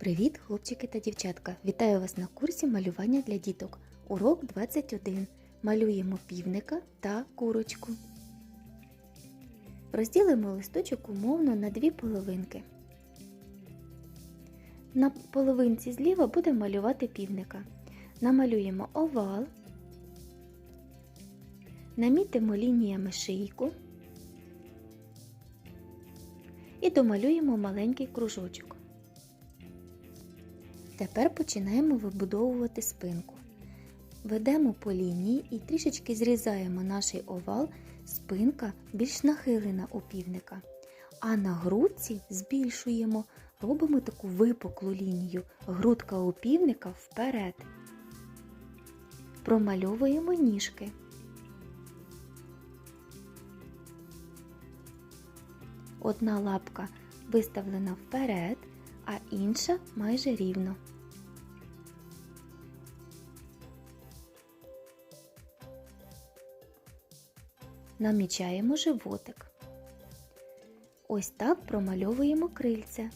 Привіт, хлопчики та дівчатка! Вітаю вас на курсі малювання для діток. Урок 21. Малюємо півника та курочку. Розділимо листочок умовно на дві половинки. На половинці зліва будемо малювати півника. Намалюємо овал, намітимо лініями шийку і домалюємо маленький кружочок. Тепер починаємо вибудовувати спинку. Ведемо по лінії і трішечки зрізаємо наш овал, спинка більш нахилена у півника. А на грудці збільшуємо, робимо таку випуклу лінію, грудка у півника вперед. Промальовуємо ніжки. Одна лапка виставлена вперед, а інша майже рівно. Намічаємо животик. Ось так промальовуємо крильця.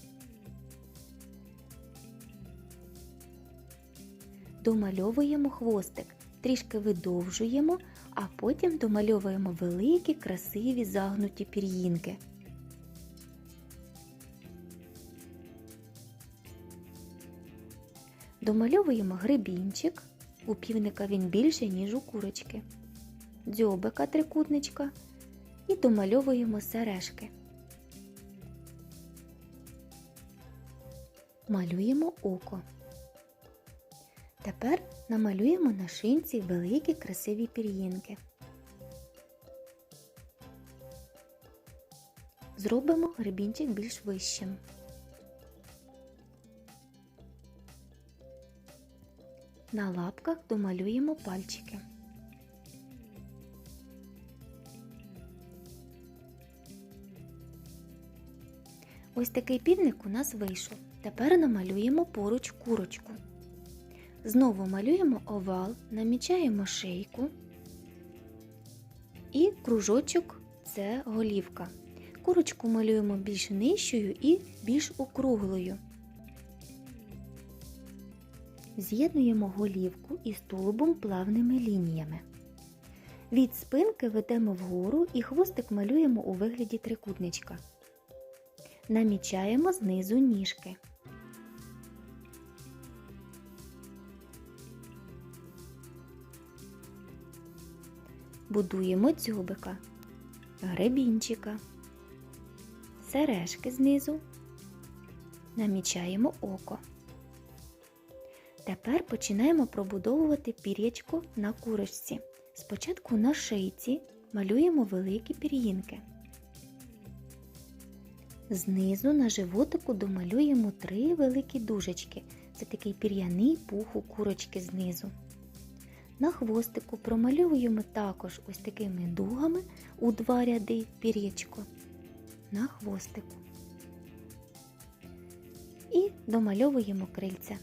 Домальовуємо хвостик, трішки видовжуємо, а потім домальовуємо великі, красиві загнуті пір'їнки. Домальовуємо гребінчик, у півника він більше, ніж у курочки, дзьобика трикутничка і домальовуємо сережки. Малюємо око. Тепер намалюємо на шинці великі красиві пір'їнки. Зробимо гребінчик більш вищим. На лапках домалюємо пальчики. Ось такий півник у нас вийшов. Тепер намалюємо поруч курочку. Знову малюємо овал, намічаємо шийку і кружочок це голівка. Курочку малюємо більш нижчою і більш округлою. З'єднуємо голівку із тулубом плавними лініями. Від спинки ведемо вгору і хвостик малюємо у вигляді трикутничка. Намічаємо знизу ніжки. Будуємо дзьобика, гребінчика, сережки знизу, намічаємо око. Тепер починаємо пробудовувати пір'ячко на курочці. Спочатку на шийці малюємо великі пір'їнки. Знизу на животику домалюємо три великі дужечки. Це такий пір'яний пух у курочки знизу. На хвостику промальовуємо також ось такими дугами у два ряди пір'ячко на хвостику. І домальовуємо крильця.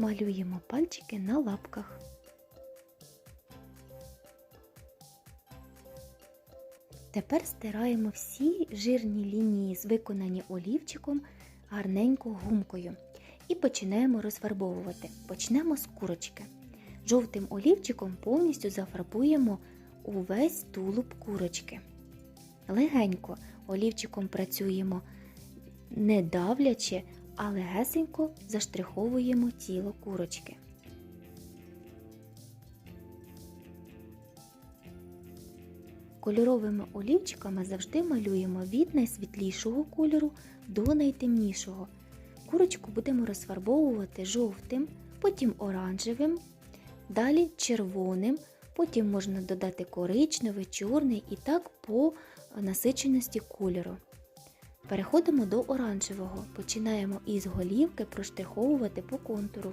Малюємо пальчики на лапках. Тепер стираємо всі жирні лінії, виконані олівчиком, гарненько гумкою. І починаємо розфарбовувати. Почнемо з курочки. Жовтим олівчиком повністю зафарбуємо увесь тулуб курочки. Легенько олівчиком працюємо, не давлячи, а легесенько заштриховуємо тіло курочки. Кольоровими олівчиками завжди малюємо від найсвітлішого кольору до найтемнішого. Курочку будемо розфарбовувати жовтим, потім оранжевим, далі червоним, потім можна додати коричневий, чорний і так по насиченості кольору. Переходимо до оранжевого. Починаємо із голівки проштриховувати по контуру.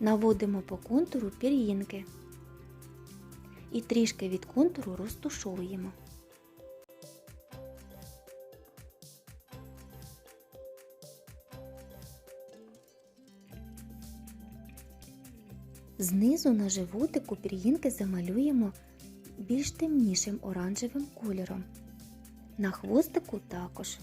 Наводимо по контуру пір'їнки і трішки від контуру розтушовуємо. Знизу на животику пір'їнки замалюємо більш темнішим оранжевим кольором. На хвостику також.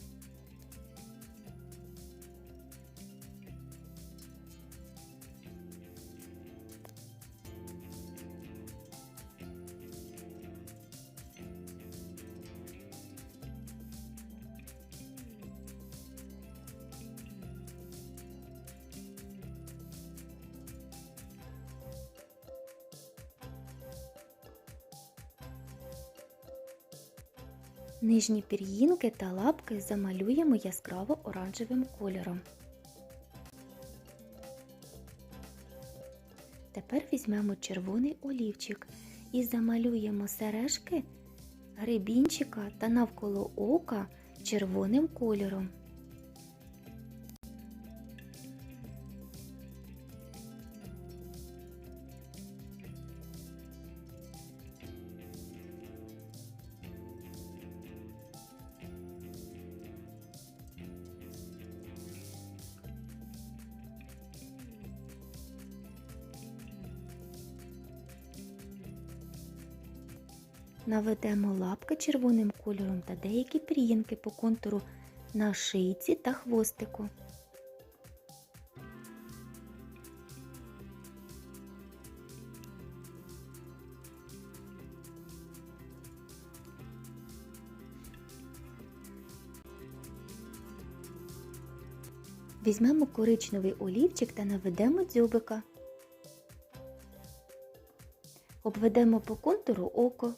Нижні пір'їнки та лапки замалюємо яскраво оранжевим кольором. Тепер візьмемо червоний олівчик і замалюємо сережки гребінчика та навколо ока червоним кольором. Наведемо лапки червоним кольором та деякі пір'їнки по контуру на шийці та хвостику. Візьмемо коричневий олівчик та наведемо дзьобика. Обведемо по контуру око.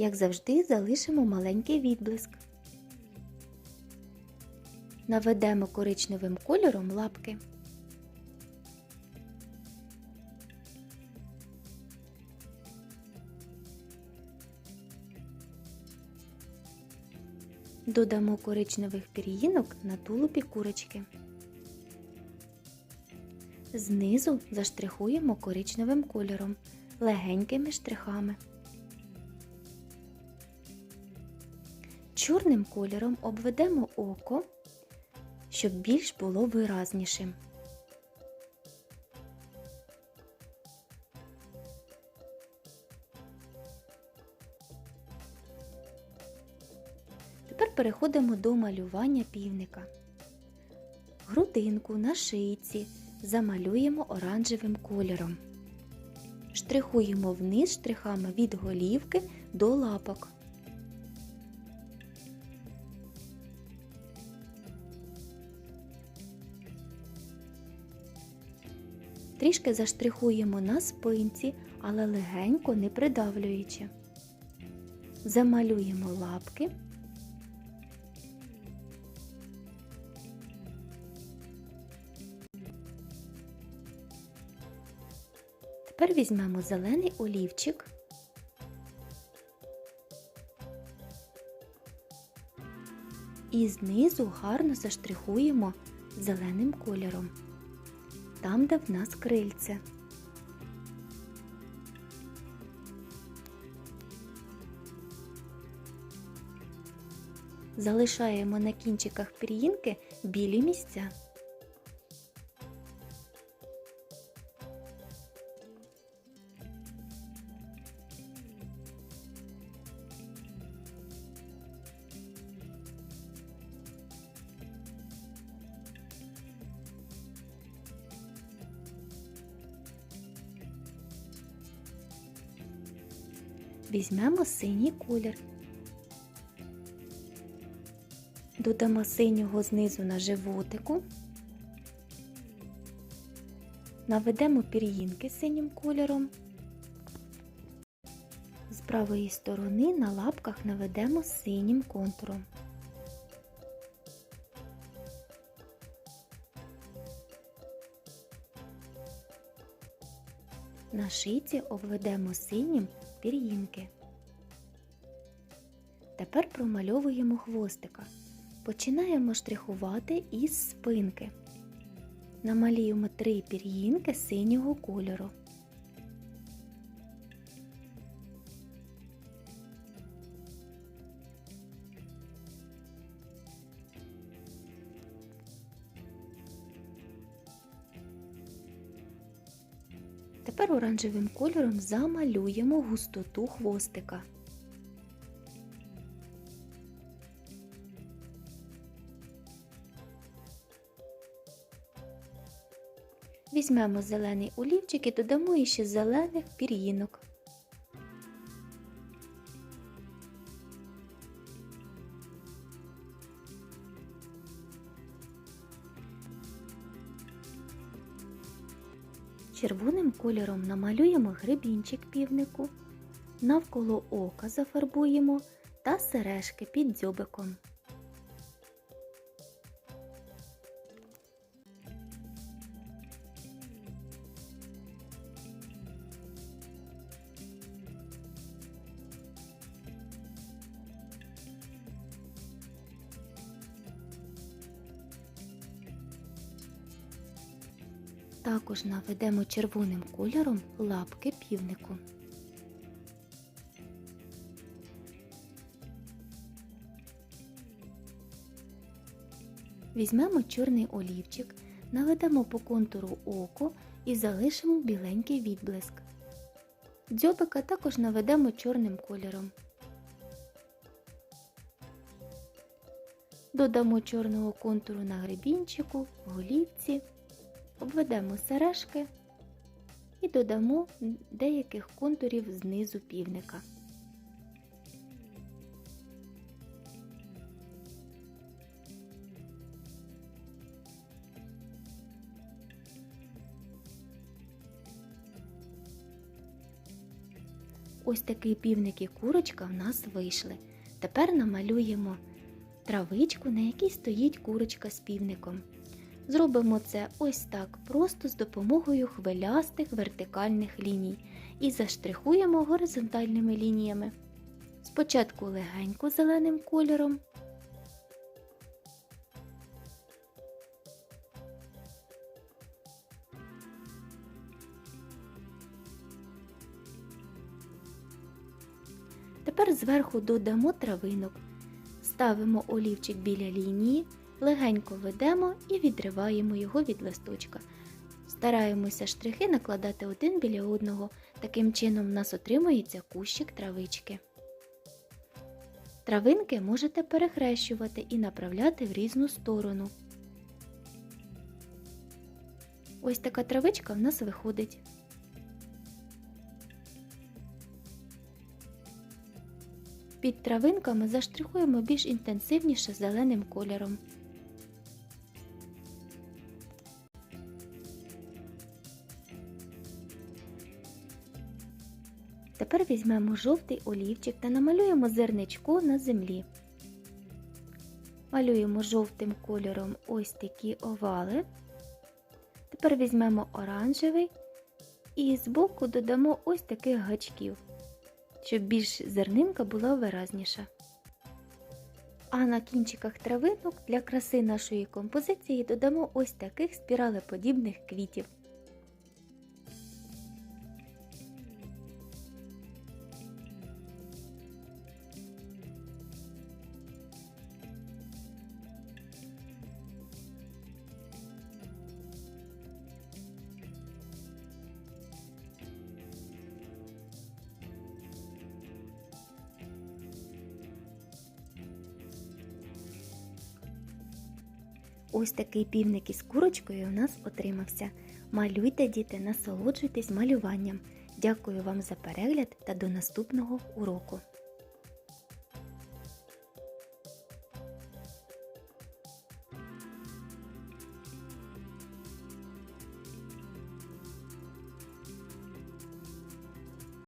Як завжди, залишимо маленький відблиск. Наведемо коричневим кольором лапки. Додамо коричневих пір'їнок на тулубі курочки. Знизу заштрихуємо коричневим кольором легенькими штрихами. Чорним кольором обведемо око, щоб більш було виразнішим. Тепер переходимо до малювання півника. Грудинку на шийці замалюємо оранжевим кольором. Штрихуємо вниз штрихами від голівки до лапок. Трішки заштрихуємо на спинці, але легенько не придавлюючи. Замалюємо лапки. Тепер візьмемо зелений олівчик. І знизу гарно заштрихуємо зеленим кольором там, де в нас крильце. Залишаємо на кінчиках пір'їнки білі місця. Візьмемо синій колір. Додамо синього знизу на животику. Наведемо пір'їнки синім кольором. З правої сторони на лапках наведемо синім контуром. На шийці обведемо синім пір'їнки. Тепер промальовуємо хвостика. Починаємо штрихувати із спинки. Намалюємо три пір'їнки синього кольору. Тепер оранжевим кольором замалюємо густоту хвостика. Візьмемо зелений олівчик і додамо іще зелених пір'їнок. Червоним кольором намалюємо гребінчик півнику, навколо ока зафарбуємо та сережки під дзьобиком. Також наведемо червоним кольором лапки півнику. Візьмемо чорний олівчик, наведемо по контуру око і залишимо біленький відблиск. Дзьобика також наведемо чорним кольором. Додамо чорного контуру на гребінчику, голівці обведемо сережки і додамо деяких контурів знизу півника. Ось такий півник і курочка в нас вийшли. Тепер намалюємо травичку, на якій стоїть курочка з півником. Зробимо це ось так, просто з допомогою хвилястих вертикальних ліній і заштрихуємо горизонтальними лініями. Спочатку легенько зеленим кольором. Тепер зверху додамо травинок. Ставимо олівчик біля лінії легенько ведемо і відриваємо його від листочка. Стараємося штрихи накладати один біля одного, таким чином в нас отримується кущик травички. Травинки можете перехрещувати і направляти в різну сторону. Ось така травичка в нас виходить. Під травинками заштрихуємо більш інтенсивніше зеленим кольором. Тепер візьмемо жовтий олівчик та намалюємо зерничко на землі. Малюємо жовтим кольором ось такі овали. Тепер візьмемо оранжевий і збоку додамо ось таких гачків, щоб більш зернинка була виразніша. А на кінчиках травинок для краси нашої композиції додамо ось таких спіралеподібних квітів. Ось такий півник із курочкою у нас отримався. Малюйте, діти, насолоджуйтесь малюванням. Дякую вам за перегляд та до наступного уроку!